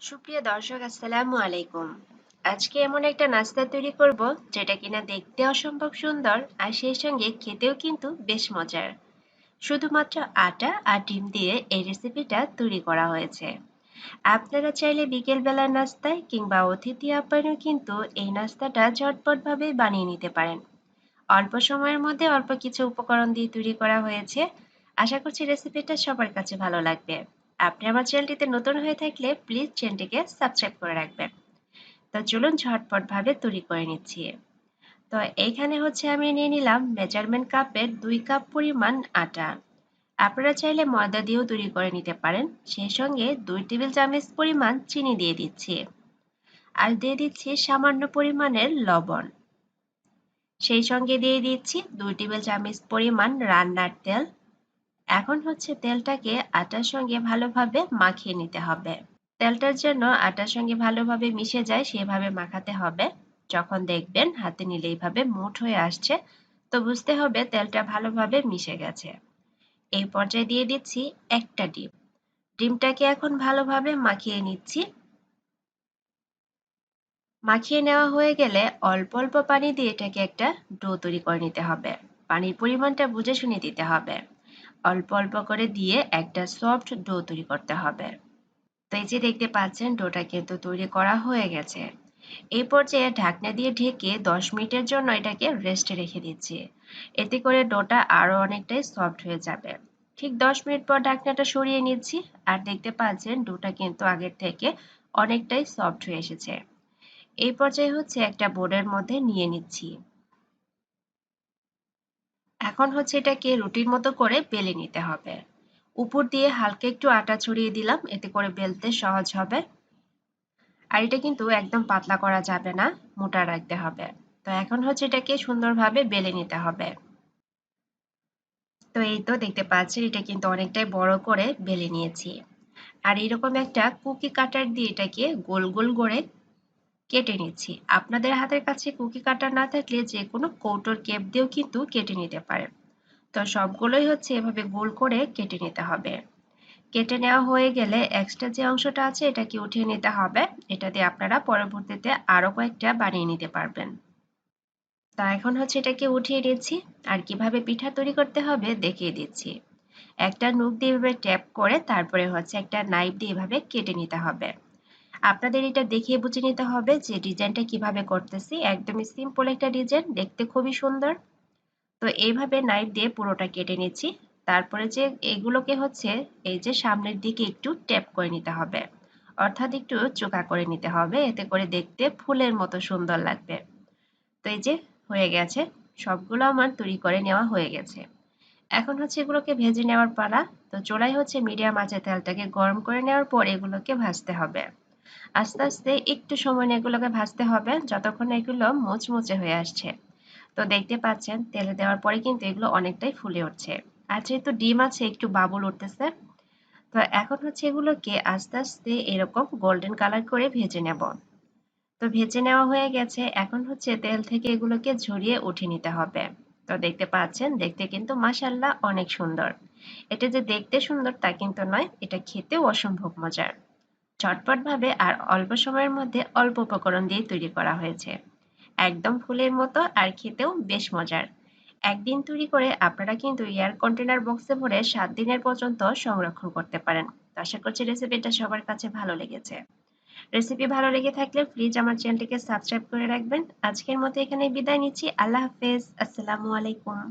সুপ্রিয় দর্শক, আসসালামু আলাইকুম। আজকে এমন একটা নাস্তা তৈরি করব, যেটা কিনা দেখতে অসম্ভব সুন্দর আর সেই সঙ্গে খেতেও কিন্তু বেশ মজার। শুধুমাত্র আটা আর ডিম দিয়ে এই রেসিপিটা তৈরি করা হয়েছে। আপনারা চাইলে বিকেলবেলার নাস্তায় কিংবা অতিথি আপ্যায়নেও কিন্তু এই নাস্তাটা ঝটপটভাবে বানিয়ে নিতে পারেন। অল্প সময়ের মধ্যে অল্প কিছু উপকরণ দিয়ে তৈরি করা হয়েছে। আশা করছি রেসিপিটা সবার কাছে ভালো লাগবে। আপনি আমার চ্যানেলটিতে নতুন হয়ে থাকলে প্লিজ চ্যানেলটিকে সাবস্ক্রাইব করে রাখবেন। তো চলুন ঝটপট ভাবে তৈরি করে নিচ্ছি। তো এইখানে হচ্ছে আমি নিয়ে নিলাম মেজারমেন্ট কাপের দুই কাপ পরিমাণ আটা। আপনারা চাইলে ময়দা দিয়েও তৈরি করে নিতে পারেন। সেই সঙ্গে দুই টেবিল চামচ পরিমাণ চিনি দিয়ে দিচ্ছি। আর দিয়ে দিচ্ছি সামান্য পরিমাণের লবণ। সেই সঙ্গে দিয়ে দিচ্ছি দুই টেবিল চামচ পরিমাণ রান্নার তেল। এখন হচ্ছে তেলটাকে আটার সঙ্গে ভালোভাবে মাখিয়ে নিতে হবে। তেলটার জন্য আটার সঙ্গে ভালোভাবে মিশে যায় সেভাবে মাখাতে হবে। যখন দেখবেন হাতে নিলে এইভাবে মুঠ হয়ে আসছে, তো বুঝতে হবে তেলটা ভালোভাবে মিশে গেছে। এই পর্যায়ে দিয়ে দিচ্ছি একটা ডিম। ডিমটাকে এখন ভালোভাবে মাখিয়ে নিচ্ছি। মাখিয়ে নেওয়া হয়ে গেলে অল্প অল্প পানি দিয়ে এটাকে একটা ডো তৈরি করে নিতে হবে। পানির পরিমাণটা বুঝে শুনে দিতে হবে। অল্প অল্প করে দিয়ে একটা সফট ডো তৈরি করতে হবে। তো এই যে দেখতে পাচ্ছেন ডোটা কিন্তু তৈরি করা হয়ে গেছে। এই পর্যায়ে ঢাকনা দিয়ে ঢেকে দশ মিনিটের জন্য এটাকে রেস্টে রেখে দিচ্ছি। এতে করে ডোটা আরও অনেকটাই সফট হয়ে যাবে। ঠিক দশ মিনিট পর ঢাকনাটা সরিয়ে নিচ্ছি। আর দেখতে পাচ্ছেন ডোটা কিন্তু আগের থেকে অনেকটাই সফট হয়ে এসেছে। এই পর্যায়ে হচ্ছে একটা বোর্ডের মধ্যে নিয়ে নিচ্ছি। এখন হচ্ছে এটাকে রুটির মতো করে বেলে নিতে হবে। উপর দিয়ে হালকা একটু আটা ছড়িয়ে দিলাম, এতে করে বেলতে সহজ হবে। আর এটা কিন্তু একদম পাতলা করা যাবে না, মোটা রাখতে হবে। তো এখন হচ্ছে এটাকে সুন্দরভাবে বেলে নিতে হবে। তো এই তো দেখতে পাচ্ছেন, এটা কিন্তু অনেকটাই বড় করে বেলে নিয়েছি। আর এরকম একটা কুকি কাটার দিয়ে এটাকে গোল গোল করে কেটে নিচ্ছি। আপনাদের হাতের কাছে কুকি কাটার না থাকলে যে কোনো কৌটোর কেপ দিয়েও কিন্তু কেটে নিতে পারেন। তো সবগুলোই হচ্ছে এভাবে গোল করে কেটে নিতে হবে। কেটে নেওয়া হয়ে গেলে এক্সট্রা যে অংশটা আছে এটাকে উঠিয়ে নিতে হবে। এটা দিয়ে আপনারা পরবর্তীতে আরও কয়েকটা বানিয়ে নিতে পারবেন। তা এখন হচ্ছে এটাকে উঠিয়ে নিচ্ছি। আর কীভাবে পিঠা তৈরি করতে হবে দেখিয়ে দিচ্ছি। একটা নুক দিয়ে এভাবে ট্যাপ করে তারপরে হচ্ছে একটা নাইফ দিয়ে এভাবে কেটে নিতে হবে। আপনাদের এটা দেখিয়ে বুঝে নিতে হবে যে ডিজাইনটা কীভাবে করতেছি। একদমই সিম্পল একটা ডিজাইন, দেখতে খুবই সুন্দর। তো এইভাবে নাইফ দিয়ে পুরোটা কেটে নিচ্ছি। তারপরে যে এগুলোকে হচ্ছে এই যে সামনের দিকে একটু ট্যাপ করে নিতে হবে। অর্থাৎ একটু চোখা করে নিতে হবে, এতে করে দেখতে ফুলের মতো সুন্দর লাগবে। তো এই যে হয়ে গেছে, সবগুলো আমার তৈরি করে নেওয়া হয়ে গেছে। এখন হচ্ছে এগুলোকে ভেজে নেওয়ার পালা। তো চোলাই হচ্ছে মিডিয়াম আঁচে তেলটাকে গরম করে নেওয়ার পর এগুলোকে ভাজতে হবে। আস্তে আস্তে একটু সময় এগুলোকে ভাজতে হবে, যতক্ষণ এগুলো মুচমুচে হয়ে আসছে। তো দেখতে পাচ্ছেন, তেলে দেওয়ার পরে কিন্তু এগুলো অনেকটাই ফুলে উঠছে। আর যেহেতু ডিম আছে, একটু বাবুল উঠতেছে। তো এখন হচ্ছে এগুলোকে আস্তে আস্তে এরকম গোল্ডেন কালার করে ভেজে নেব। তো ভেজে নেওয়া হয়ে গেছে। এখন হচ্ছে তেল থেকে এগুলোকে ঝরিয়ে উঠে নিতে হবে। তো দেখতে পাচ্ছেন, দেখতে কিন্তু মাসাল্লাহ অনেক সুন্দর। এটা যে দেখতে সুন্দর তা কিন্তু নয়, এটা খেতেও অসম্ভব মজার। ভাবে আর অল্প সময়ের মধ্যে অল্প উপকরণ দিয়ে তৈরি করা হয়েছে। একদম ফুলের মতো আর খেতেও বেশ মজার। একদিন তৈরি করে আপনারা কিন্তু এয়ার কন্টেনার বক্সে ভরে সাত দিনের পর্যন্ত সংরক্ষণ করতে পারেন। আশা করছি রেসিপিটা সবার কাছে ভালো লেগেছে। রেসিপি ভালো লেগে থাকলে প্লিজ আমার চ্যানেলটিকে সাবস্ক্রাইব করে রাখবেন। আজকের মতো এখানে বিদায় নিচ্ছি। আল্লাহ হাফেজ। আসসালামু আলাইকুম।